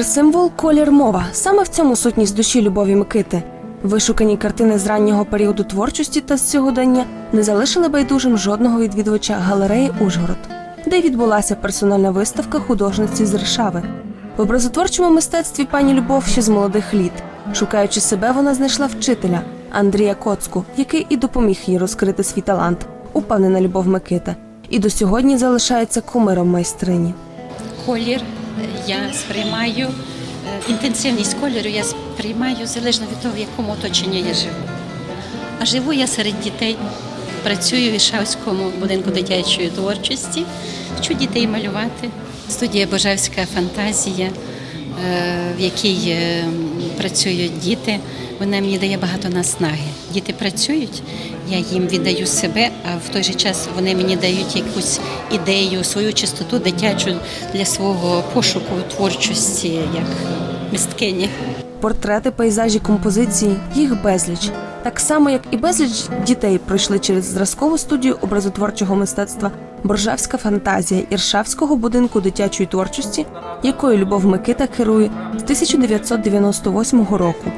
Колір символ, колір мова. Саме в цьому сутність душі Любові Микити. Вишукані картини з раннього періоду творчості та з сьогодення не залишили байдужим жодного відвідувача галереї Ужгород, де відбулася персональна виставка художниці з Ришави. В образотворчому мистецтві пані Любов ще з молодих літ. Шукаючи себе, вона знайшла вчителя Андрія Коцку, який і допоміг їй розкрити свій талант, упевнена Любов Микита, і до сьогодні залишається кумиром майстрині. Колір я сприймаю, е, інтенсивність кольору я сприймаю залежно від того, в якому оточенні я живу. А живу я серед дітей, працюю в Ішавському будинку дитячої творчості, вчу дітей малювати. Студія Божевська фантазія, е, в якій е, працюють діти. Вона мені дає багато наснаги. Діти працюють, я їм віддаю себе, а в той же час вони мені дають якусь ідею, свою чистоту дитячу для свого пошуку творчості як мисткині. Портрети, пейзажі, композиції їх безліч. Так само, як і безліч дітей пройшли через зразкову студію образотворчого мистецтва Боржавська фантазія Іршавського будинку дитячої творчості, якою Любов Микита керує з 1998 року.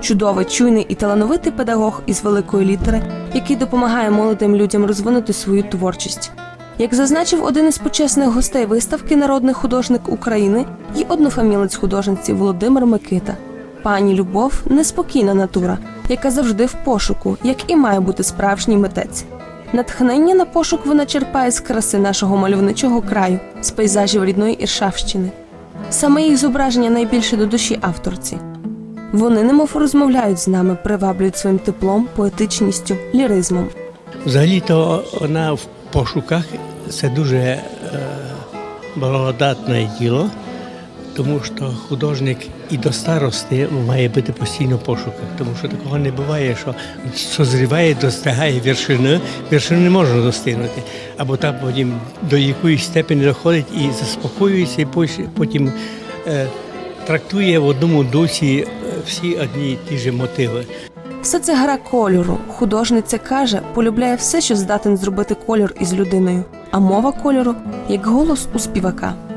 Чудовий, чуйний і талановитий педагог із великої літери, який допомагає молодим людям розвинути свою творчість. Як зазначив один із почесних гостей виставки народний художник України і однофамілець художниці Володимир Микита. Пані Любов неспокійна натура, яка завжди в пошуку, як і має бути справжній митець. Натхнення на пошук вона черпає з краси нашого мальовничого краю, з пейзажів рідної Іршавщини. Саме їх зображення найбільше до душі авторці. Вони немов розмовляють з нами, приваблюють своїм теплом, поетичністю, ліризмом. Взагалі-то вона в пошуках це дуже е, благодатне діло, тому що художник і до старости має бути постійно в пошуках, тому що такого не буває, що созріває, достигає вершини, вершини не можна достигнути, або там потім до якоїсь степені доходить і заспокоюється, і потім е, трактує в одному дусі е, всі одні ті ж мотиви. Все це гра кольору. Художниця каже, полюбляє все, що здатен зробити кольор із людиною, а мова кольору як голос у співака.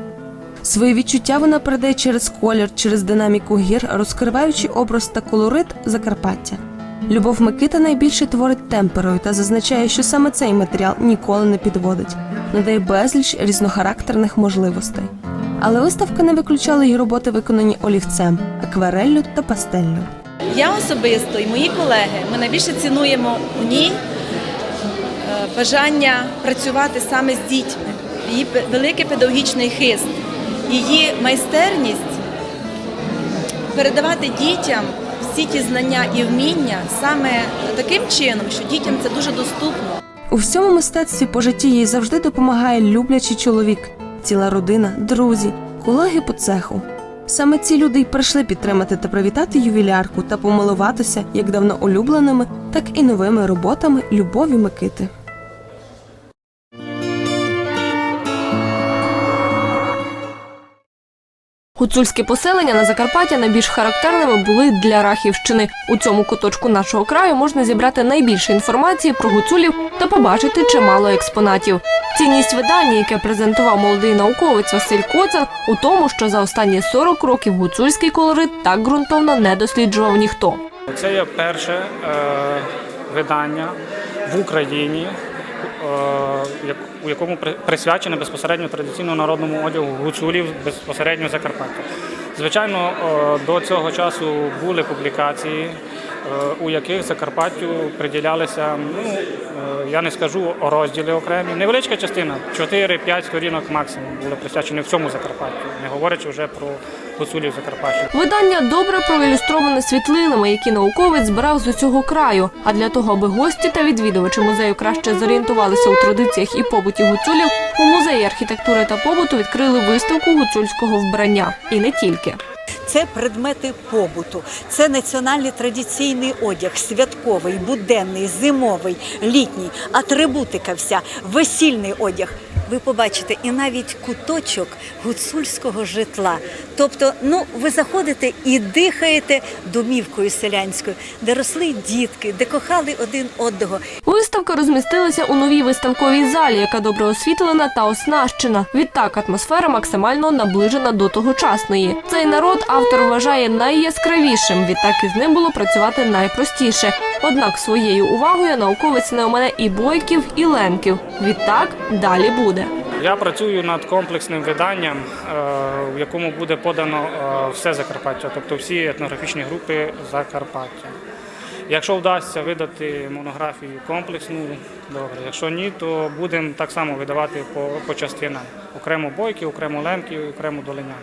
Свої відчуття вона передає через колір, через динаміку гір, розкриваючи образ та колорит Закарпаття. Любов Микита найбільше творить темперою та зазначає, що саме цей матеріал ніколи не підводить, надає безліч різнохарактерних можливостей. Але виставка не виключала й роботи, виконані олівцем, аквареллю та пастеллю. Я особисто і мої колеги ми найбільше цінуємо у ній е, бажання працювати саме з дітьми, її великий педагогічний хист, її майстерність передавати дітям всі ті знання і вміння саме таким чином, що дітям це дуже доступно. У всьому мистецтві по житті їй завжди допомагає люблячий чоловік, ціла родина, друзі, колеги по цеху. Саме ці люди й прийшли підтримати та привітати ювілярку та помилуватися як давно улюбленими, так і новими роботами Любові Микити. Гуцульські поселення на Закарпаття найбільш характерними були для Рахівщини. У цьому куточку нашого краю можна зібрати найбільше інформації про гуцулів та побачити чимало експонатів. Цінність видання, яке презентував молодий науковець Василь Коцар, у тому, що за останні 40 років гуцульський колорит так ґрунтовно не досліджував ніхто. Це є перше е, видання в Україні, е, у якому при- присвячене безпосередньо традиційному народному одягу гуцулів безпосередньо Закарпаття. Звичайно, е, до цього часу були публікації, е, у яких Закарпаттю приділялися, ну е, я не скажу розділи окремі, невеличка частина, 4-5 сторінок максимум були присвячені всьому Закарпаттю, не говорячи вже про гуцулів Закарпаття. Видання добре проілюстроване світлинами, які науковець збирав з усього краю. А для того, аби гості та відвідувачі музею краще зорієнтувалися у традиціях і побуті гуцулів, у музеї архітектури та побуту відкрили виставку гуцульського вбрання. І не тільки. Це предмети побуту, це національний традиційний одяг, святковий, буденний, зимовий, літній, атрибутика вся, весільний одяг. Ви побачите і навіть куточок гуцульського житла. Тобто, ну ви заходите і дихаєте домівкою селянською, де росли дітки, де кохали один одного. Виставка розмістилася у новій виставковій залі, яка добре освітлена та оснащена. Відтак атмосфера максимально наближена до тогочасної. Цей народ автор вважає найяскравішим. Відтак із ним було працювати найпростіше. Однак своєю увагою науковець не омине і бойків, і ленків. Відтак далі буде. Я працюю над комплексним виданням, е, в якому буде подано е, все Закарпаття, тобто всі етнографічні групи Закарпаття. Якщо вдасться видати монографію комплексну, добре. Якщо ні, то будемо так само видавати по, по частинам. Окремо бойки, окремо лемки, окремо долинян.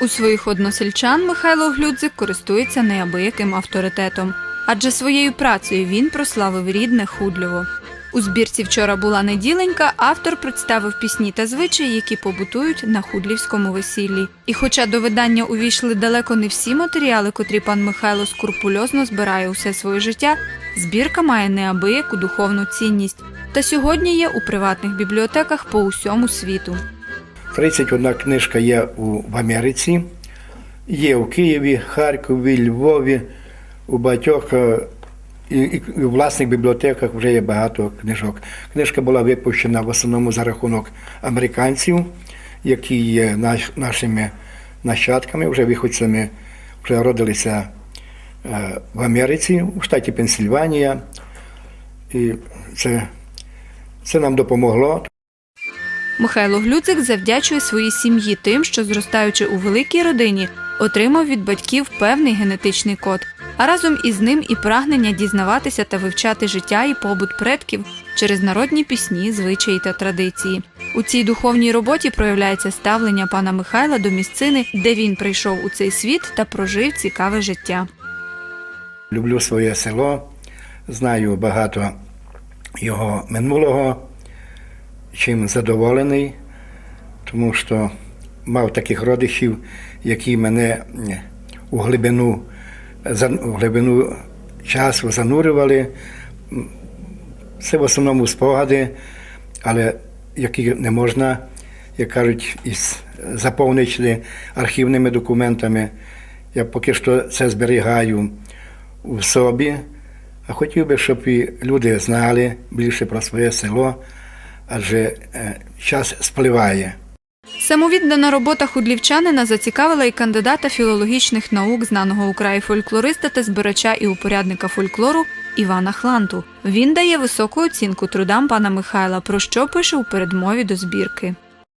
У своїх односельчан Михайло Глюдзик користується неабияким авторитетом, адже своєю працею він прославив рідне Худльово. У збірці вчора була неділенька. Автор представив пісні та звичаї, які побутують на худлівському весіллі. І хоча до видання увійшли далеко не всі матеріали, котрі пан Михайло скрупульозно збирає усе своє життя, збірка має неабияку духовну цінність. Та сьогодні є у приватних бібліотеках по усьому світу. 31 книжка є в Америці, є у Києві, Харкові, Львові, у багатьох е, і, і власних бібліотеках вже є багато книжок. Книжка була випущена в основному за рахунок американців, які є наш, нашими нащадками, вже виходцями, вже родилися е, в Америці, у штаті Пенсильванія. І це, це нам допомогло. Михайло Глюцик завдячує своїй сім'ї тим, що, зростаючи у великій родині, отримав від батьків певний генетичний код, а разом із ним і прагнення дізнаватися та вивчати життя і побут предків через народні пісні, звичаї та традиції. У цій духовній роботі проявляється ставлення пана Михайла до місцини, де він прийшов у цей світ та прожив цікаве життя. Люблю своє село, знаю багато його минулого, чим задоволений, тому що мав таких родичів, які мене у глибину, глибину часу занурювали. Це в основному спогади, але які не можна, як кажуть, із заповнити архівними документами. Я поки що це зберігаю у собі, а хотів би, щоб і люди знали більше про своє село, адже час спливає. Самовіддана робота худлівчанина зацікавила і кандидата філологічних наук, знаного у краї фольклориста та збирача і упорядника фольклору Івана Хланту. Він дає високу оцінку трудам пана Михайла, про що пише у передмові до збірки.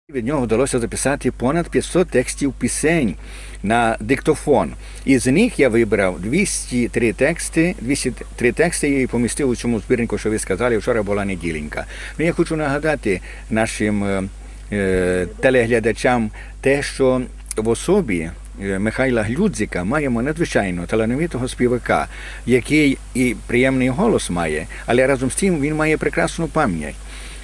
Від нього вдалося записати понад 500 текстів пісень на диктофон. Із них я вибрав 203 тексти, 203 тексти і помістив у цьому збірнику, що ви сказали, вчора була неділенька. Ну, я хочу нагадати нашим е, телеглядачам те, що в особі е, Михайла Глюдзика маємо надзвичайно талановитого співака, який і приємний голос має, але разом з тим він має прекрасну пам'ять.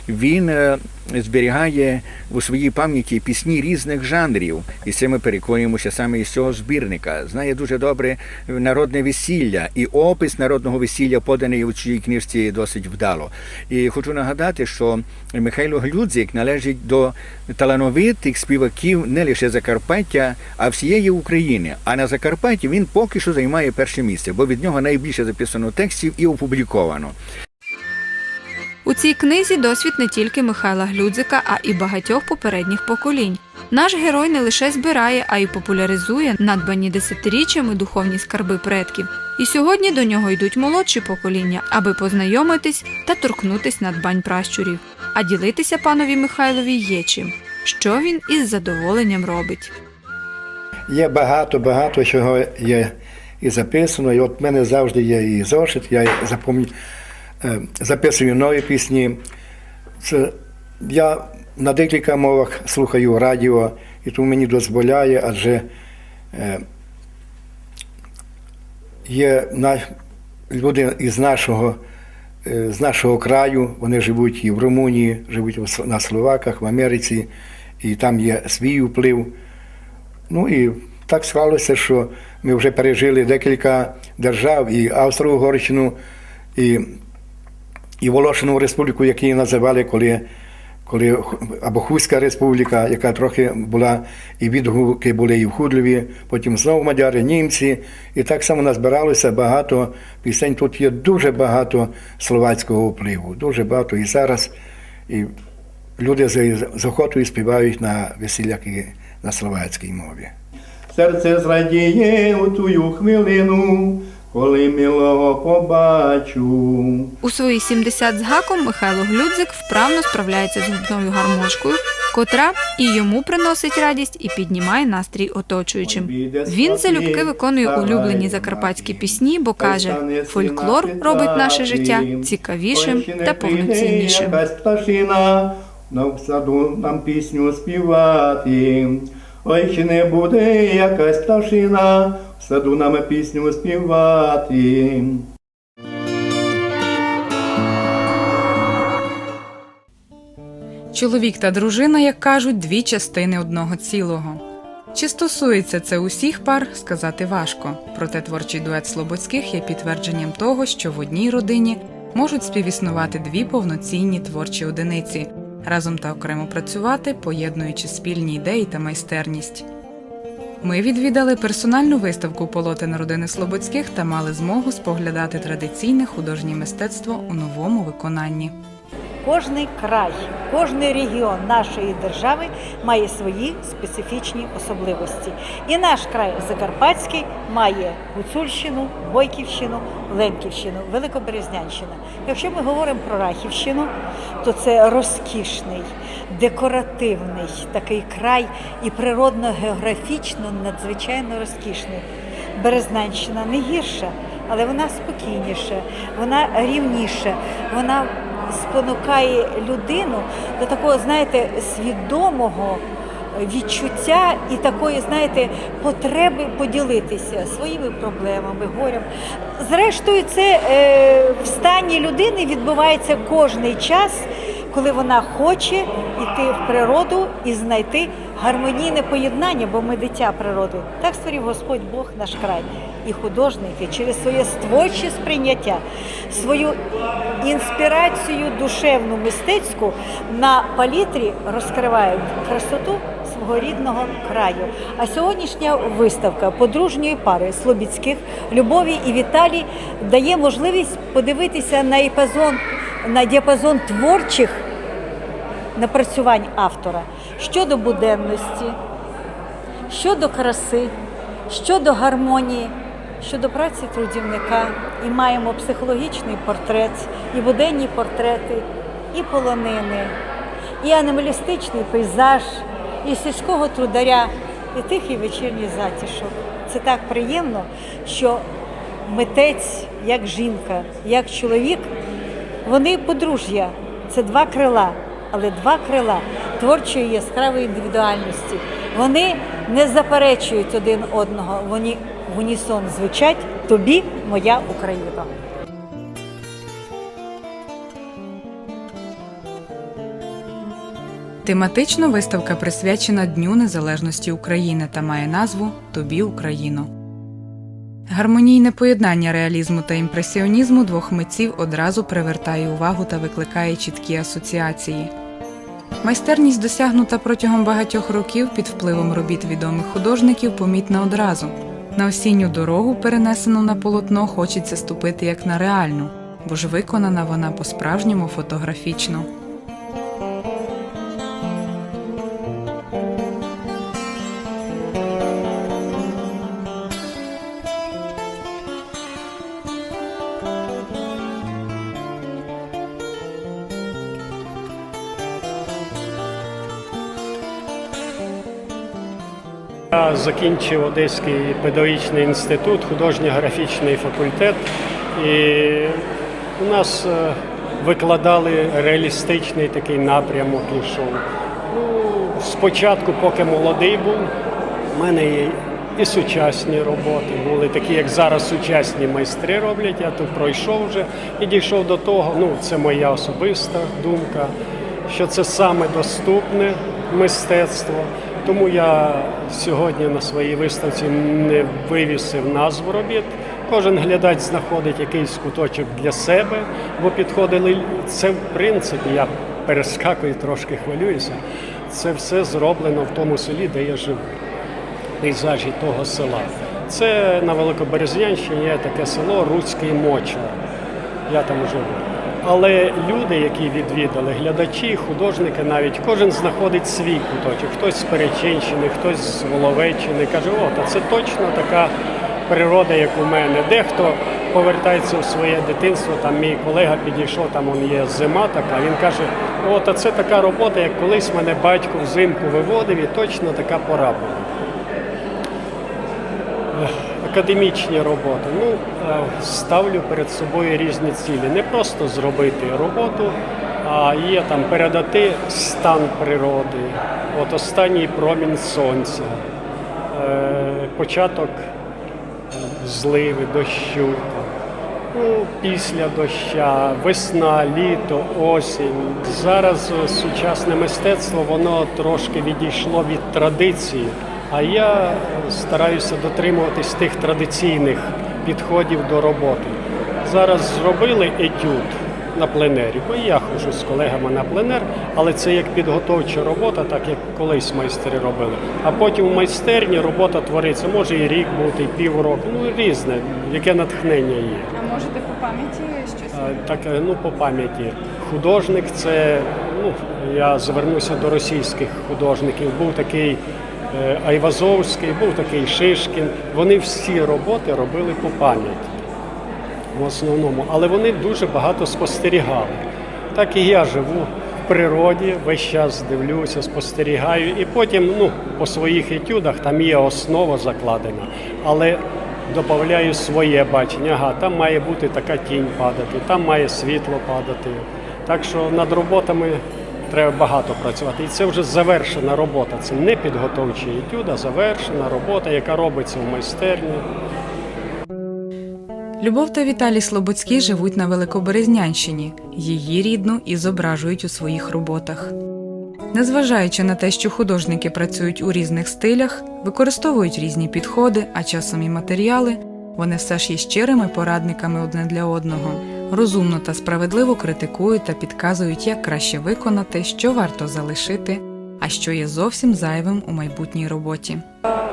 Він е, зберігає у своїй пам'яті пісні різних жанрів, і це ми переконуємося саме із цього збірника. Знає дуже добре народне весілля, і опис народного весілля поданий у цій книжці досить вдало. І хочу нагадати, що Михайло Глюдзик належить до талановитих співаків не лише Закарпаття, а всієї України. А на Закарпатті він поки що займає перше місце, бо від нього найбільше записано текстів і опубліковано. У цій книзі досвід не тільки Михайла Глюдзика, а і багатьох попередніх поколінь. Наш герой не лише збирає, а й популяризує надбані десятиріччями духовні скарби предків. І сьогодні до нього йдуть молодші покоління, аби познайомитись та торкнутись надбань пращурів. А ділитися панові Михайлові є чим, що він із задоволенням робить. Є багато, багато чого є і записано. І от в мене завжди є і зошит, я е, записую нові пісні. Це, я на декілька мовах слухаю радіо, і тому мені дозволяє, адже е, є люди із нашого, е, з нашого краю, вони живуть і в Румунії, живуть на Словаках, в Америці, і там є свій вплив. Ну і так склалося, що ми вже пережили декілька держав, і Австро-Угорщину, і, і Волошину республіку, які її називали, коли, коли або Хуська республіка, яка трохи була, і відгуки були і в Худлеві, потім знову мадяри, німці. І так само назбиралося багато пісень. Тут є дуже багато словацького впливу, дуже багато. І зараз і люди з охотою співають на весіллях і на словацькій мові. Серце зрадіє у тую хвилину, коли милого побачу. У свої 70 з гаком Михайло Глюдзик вправно справляється з губною гармошкою, котра і йому приносить радість і піднімає настрій оточуючим. Він залюбки виконує улюблені закарпатські пісні, бо каже, фольклор робить наше життя цікавішим та повноціннішим. В саду нам пісню співати. Ой, чи не буде якась пташина саду нам пісню співати. Чоловік та дружина, як кажуть, дві частини одного цілого. Чи стосується це усіх пар, сказати важко. Проте творчий дует Слободських є підтвердженням того, що в одній родині можуть співіснувати дві повноцінні творчі одиниці, разом та окремо працювати, поєднуючи спільні ідеї та майстерність. Ми відвідали персональну виставку полотен родини Слободських та мали змогу споглядати традиційне художнє мистецтво у новому виконанні. Кожний край, кожний регіон нашої держави має свої специфічні особливості. І наш край Закарпатський має Гуцульщину, Бойківщину, Лемківщину, Великоберезнянщина. Якщо ми говоримо про Рахівщину, то це розкішний, декоративний такий край і природно-географічно надзвичайно розкішний. Березнянщина не гірша, але вона спокійніша, вона рівніша, вона спонукає людину до такого, знаєте, свідомого відчуття і такої, знаєте, потреби поділитися своїми проблемами, горем. Зрештою, це е, в стані людини відбувається кожний час, коли вона хоче йти в природу і знайти гармонійне поєднання, бо ми дитя природи. Так створив Господь Бог наш край. І художники через своє творче сприйняття, свою інспірацію душевну мистецьку на палітрі розкривають красоту свого рідного краю. А сьогоднішня виставка подружньої пари Слобідських Любові і Віталій дає можливість подивитися на іпазон, на діапазон творчих напрацювань автора щодо буденності, щодо краси, щодо гармонії, щодо праці трудівника. І маємо психологічний портрет, і буденні портрети, і полонини, і анімалістичний пейзаж, і сільського трударя, і тихий вечірній затишок. Це так приємно, що митець, як жінка, як чоловік, вони подружжя. Це два крила, але два крила творчої яскравої індивідуальності. Вони не заперечують один одного, вони в унісон звучать тобі, моя Україна. Тематично виставка присвячена Дню Незалежності України та має назву Тобі Україно. Гармонійне поєднання реалізму та імпресіонізму двох митців одразу привертає увагу та викликає чіткі асоціації. Майстерність, досягнута протягом багатьох років під впливом робіт відомих художників, помітна одразу. На осінню дорогу, перенесену на полотно, хочеться ступити як на реальну, бо ж виконана вона по-справжньому фотографічно. Закінчив Одеський педагогічний інститут, художньо-графічний факультет. І у нас е, викладали реалістичний такий напрямок ішов. Ну, спочатку, поки молодий був, в мене є і сучасні роботи були, такі, як зараз сучасні майстри роблять. Я тут пройшов вже і дійшов до того, ну це моя особиста думка, що це саме доступне мистецтво. Тому я сьогодні на своїй виставці не вивісив назву робіт. Кожен глядач знаходить якийсь куточок для себе, бо підходили. Це в принципі я перескакую, трошки хвилююся. Це все зроблено в тому селі, де я живу. Пейзажі того села. Це на Великоберезнянщині є таке село Руцький Моча. Я там живу. Але люди, які відвідали, глядачі, художники навіть, кожен знаходить свій куточок. Хтось з Перечинщини, хтось з Воловеччини. Каже, о, та це точно така природа, як у мене. Дехто повертається в своє дитинство. Там мій колега підійшов, там он є зима така. Він каже: о, та це така робота, як колись мене батько взимку виводив, і точно така пора була. Академічні роботи. Ну, е, ставлю перед собою різні цілі. Не просто зробити роботу, а є там передати стан природи, от останній промінь сонця, е, початок е, зливи, дощу. Ну, після доща, весна, літо, осінь. Зараз сучасне мистецтво воно трошки відійшло від традиції, а я стараюся дотримуватись тих традиційних підходів до роботи. Зараз зробили етюд на пленері, бо я ходжу з колегами на пленер, але це як підготовча робота, так як колись майстри робили. А потім в майстерні робота твориться, може і рік бути, і півроку, ну різне, яке натхнення є. А можете по пам'яті щось? А, Так, е, ну по пам'яті. Художник це, ну я звернуся до російських художників. Був такий Айвазовський, був такий Шишкін. Вони всі роботи робили по пам'яті в основному, але вони дуже багато спостерігали. Так і я живу в природі, весь час дивлюся, спостерігаю, і потім ну, по своїх етюдах там є основа закладена, але додаю своє бачення. Ага, там має бути така тінь падати, там має світло падати. Так що над роботами треба багато працювати. І це вже завершена робота. Це не підготовчий етюд, завершена робота, яка робиться в майстерні. Любов та Віталій Слободський живуть на Великоберезнянщині. Її рідну і зображують у своїх роботах. Незважаючи на те, що художники працюють у різних стилях, використовують різні підходи, а часом і матеріали, вони все ж є щирими порадниками одне для одного, розумно та справедливо критикують та підказують, як краще виконати, що варто залишити, а що є зовсім зайвим у майбутній роботі.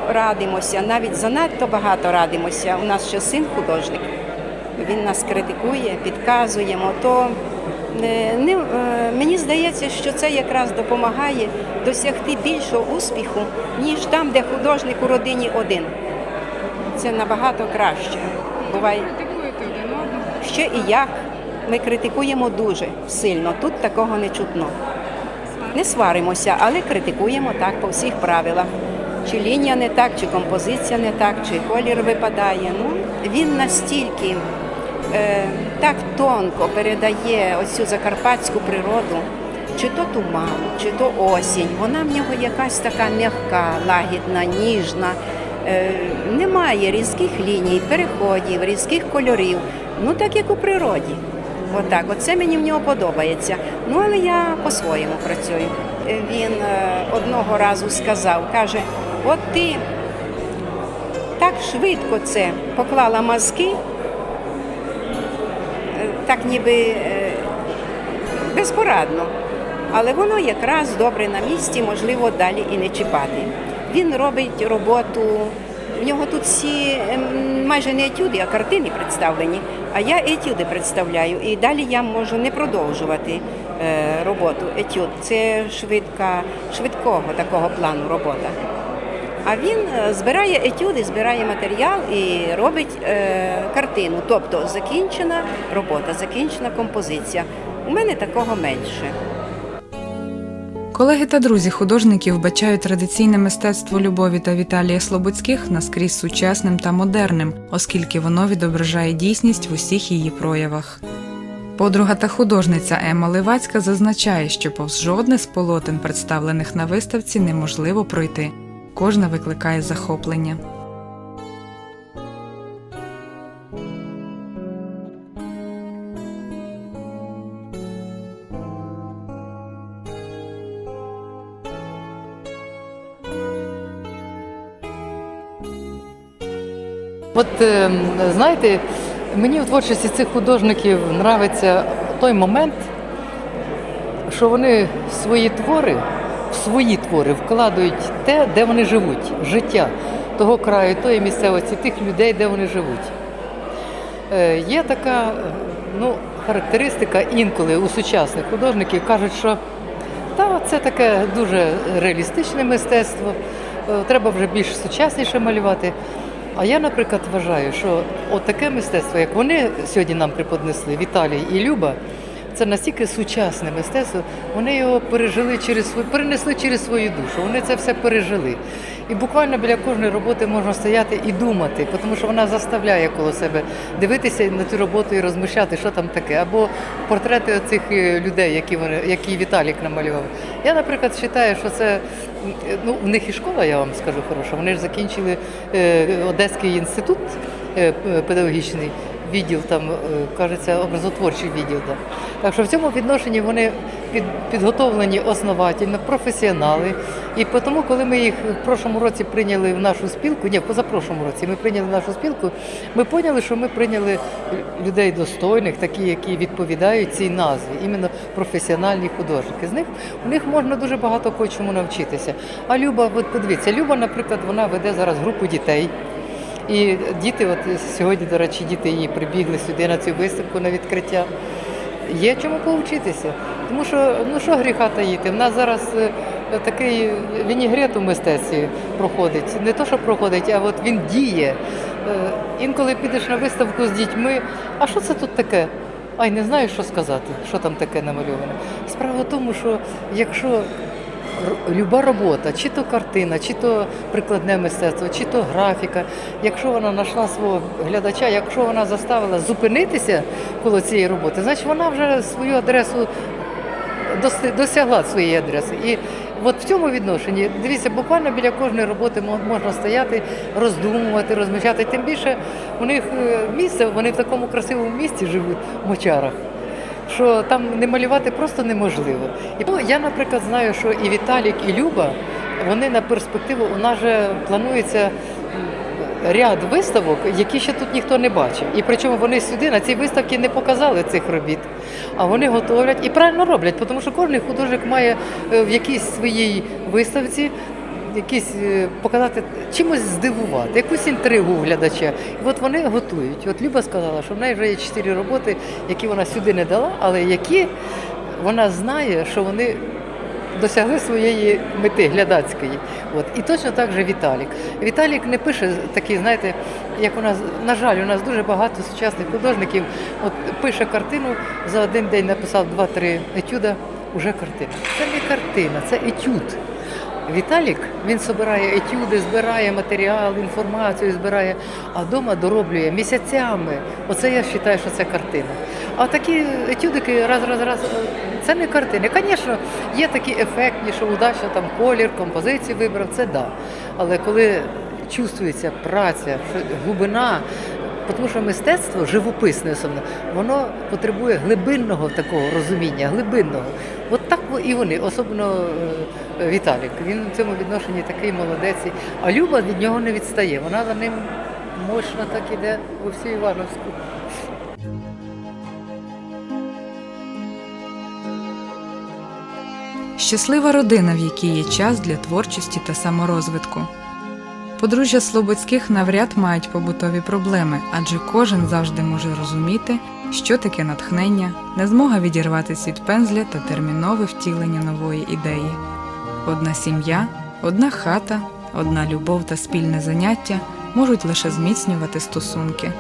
радимося, навіть занадто багато радимося. У нас ще син художник. Він нас критикує, підказує, то не, е, мені здається, що це якраз допомагає досягти більшого успіху, ніж там, де художник у родині один. Це набагато краще. Буває ще і як. Ми критикуємо дуже сильно. Тут такого не чутно. Не сваримося, але критикуємо так по всіх правилах. Чи лінія не так, чи композиція не так, чи колір випадає. Ну, він настільки е, так тонко передає оцю закарпатську природу, чи то туман, чи то осінь. Вона в нього якась така м'яка, лагідна, ніжна. Е, немає різких ліній, переходів, різких кольорів. Ну так як у природі. Отак, оце мені в нього подобається. Ну але я по-своєму працюю. Е, Він е, одного разу сказав, каже: от ти так швидко це поклала мазки, е, так ніби безпорадно. Але воно якраз добре на місці, можливо, далі і не чіпати. Він робить роботу. В нього тут всі ем, майже не етюди, а картини представлені. А я етюди представляю. І далі я можу не продовжувати е, роботу. Етюд це швидка, швидкого такого плану робота. А він е, збирає етюди, збирає матеріал і робить е, картину. Тобто закінчена робота, закінчена композиція. У мене такого менше. Колеги та друзі художників бачають традиційне мистецтво Любові та Віталія Слободських наскрізь сучасним та модерним, оскільки воно відображає дійсність в усіх її проявах. Подруга та художниця Ема Левацька зазначає, що повз жодне з полотен, представлених на виставці, неможливо пройти. Кожна викликає захоплення. От е, знаєте, мені у творчості цих художників нравиться той момент, що вони свої твори, в свої твори вкладають те, де вони живуть, життя того краю, тої місцевості, тих людей, де вони живуть. Е, Є така ну, характеристика інколи у сучасних художників кажуть, що та, це таке дуже реалістичне мистецтво, е, треба вже більш сучасніше малювати. А я, наприклад, вважаю, що от таке мистецтво, як вони сьогодні нам преподнесли, Віталій і Люба, це настільки сучасне мистецтво, вони його пережили через перенесли через свою душу. Вони це все пережили. І буквально біля кожної роботи можна стояти і думати, тому що вона заставляє коло себе дивитися на цю роботу і розмишляти, що там таке. Або портрети цих людей, які вони, які Віталік намалював. Я, наприклад, вважаю, що це ну, в них і школа, я вам скажу хороша. Вони ж закінчили е, Одеський інститут е, педагогічний. Відділ там, е, кажеться, образотворчий відділ. Да. Так що в цьому відношенні вони під, підготовлені основательно, професіонали. І тому, коли ми їх в прошлому році прийняли в нашу спілку, ні, в позапрошлому році ми прийняли нашу спілку, ми поняли, що ми прийняли людей достойних, такі, які відповідають цій назві, іменно професіональні художники. З них у них можна дуже багато кого чому навчитися. А Люба, от подивіться, Люба, наприклад, вона веде зараз групу дітей. І діти, от сьогодні, до речі, діти її прибігли сюди на цю виставку на відкриття. Є чому повчитися. Тому що ну що гріха таїти? В нас зараз е, такий вінігрет у мистецтві проходить. Не то, що проходить, а от він діє. Е, Інколи підеш на виставку з дітьми, а що це тут таке? Ай, не знаю, що сказати, що там таке намальоване. Справа в тому, що якщо люба робота, чи то картина, чи то прикладне мистецтво, чи то графіка, якщо вона знайшла свого глядача, якщо вона заставила зупинитися коло цієї роботи, значить вона вже свою адресу досягла своєї адреси. І от в цьому відношенні, дивіться, буквально біля кожної роботи можна стояти, роздумувати, розмічати. Тим більше у них е, місце, вони в такому красивому місці живуть, в мочарах. Що там не малювати просто неможливо. І ну, я, наприклад, знаю, що і Віталік, і Люба, вони на перспективу у нас же планується ряд виставок, які ще тут ніхто не бачив. І причому вони сюди на цій виставці не показали цих робіт. А вони готовлять і правильно роблять, тому що кожен художник має е, в якійсь своїй виставці якісь е, показати, чимось здивувати, якусь інтригу у глядача. І от вони готують. От Люба сказала, що в неї вже є чотири роботи, які вона сюди не дала, але які вона знає, що вони досягли своєї мети глядацької. От. І точно так же Віталік. Віталік не пише такі, знаєте, як у нас, на жаль, у нас дуже багато сучасних художників. От пише картину, за один день написав два-три етюда, уже картина. Це не картина, це етюд. Віталік він збирає етюди, збирає матеріал, інформацію збирає, а вдома дороблює місяцями. Оце я вважаю, що це картина. А такі етюдики раз, раз, раз, це не картини. Звісно, є такі ефектні, що удачно там колір, композицію вибрав, це да. Але коли чувствується праця, глибина, тому що мистецтво живописне особливо, воно потребує глибинного такого розуміння, глибинного. От так і вони, особливо е, Віталік. Він в цьому відношенні такий молодець. А Люба від нього не відстає. Вона за ним мощно так іде у всю Івановську. Щаслива родина, в якій є час для творчості та саморозвитку. Подружжя Слободських навряд мають побутові проблеми, адже кожен завжди може розуміти, що таке натхнення, незмога відірватися від пензля та термінове втілення нової ідеї. Одна сім'я, одна хата, одна любов та спільне заняття можуть лише зміцнювати стосунки.